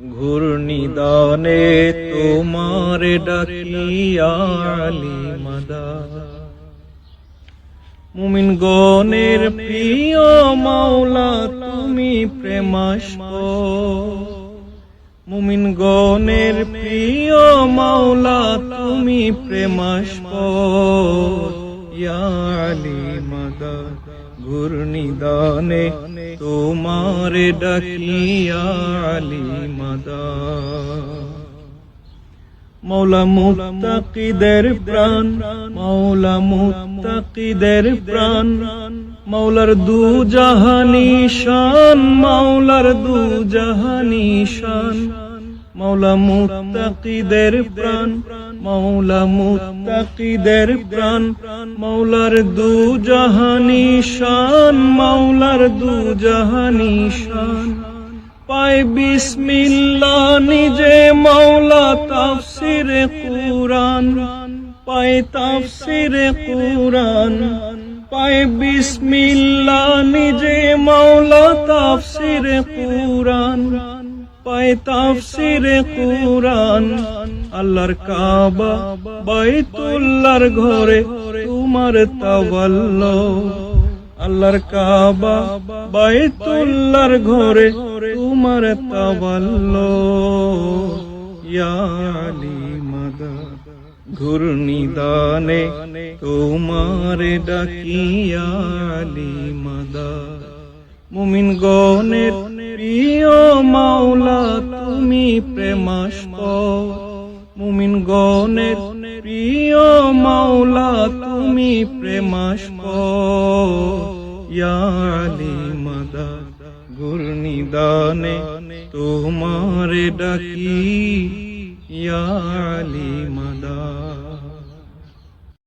ঘূর্ণিদানে তোমার ডাকিয়ালি মাদা মুমিন গণের প্রিয় মাওলা, তুমি প্রেমাস্প মুমিন গণের প্রিয় মাওলা, তুমি প্রেমাস্প ইয়ালি মাদা ঘূর্ণিদানে তোমার ডাকিয়ালি মাদা মৌলা মুত্তাকিদের প্রাণ, মৌলা মুত্তাকিদের প্রাণ, মৌলার দু জাহানি শান, মৌলার দু জাহানি শান। মৌলা মুত্তাকিদের প্রাণ, মৌলা মুত্তাকিদের প্রাণ, মৌলার দু জাহানি শান, মৌলার দু জাহানি শান। পায় বিসমিল্লা নিজে মৌলা তাফসিরে কুরআন পায় তাফসিরে কুরআন পায় বিসমিল্লা নিজে মৌলা তাফসিরে কুরআন। পায় তাফসিরে কুরআন। আল্লাহর কাবা, বাইতুল্লাহর ঘরে তোমার তাওয়াল্লো আল্লাহর কাবা, বাইতুল্লাহর ঘরে তোমার তাওয়াল্লো ইয়া আলী মাদা ঘূর্ণিদানে তোমার ডাকিয়া আলী মাদা মুমিন গণের প্রিয় মাওলা, তুমি প্রেমাস্প মুমিন গণের প্রিয় মাওলা, তুমি প্রেমাস্প ইয়ালি মাদা ঘূর্ণিদানে তোমার ডাকি। ইয়ালি মাদা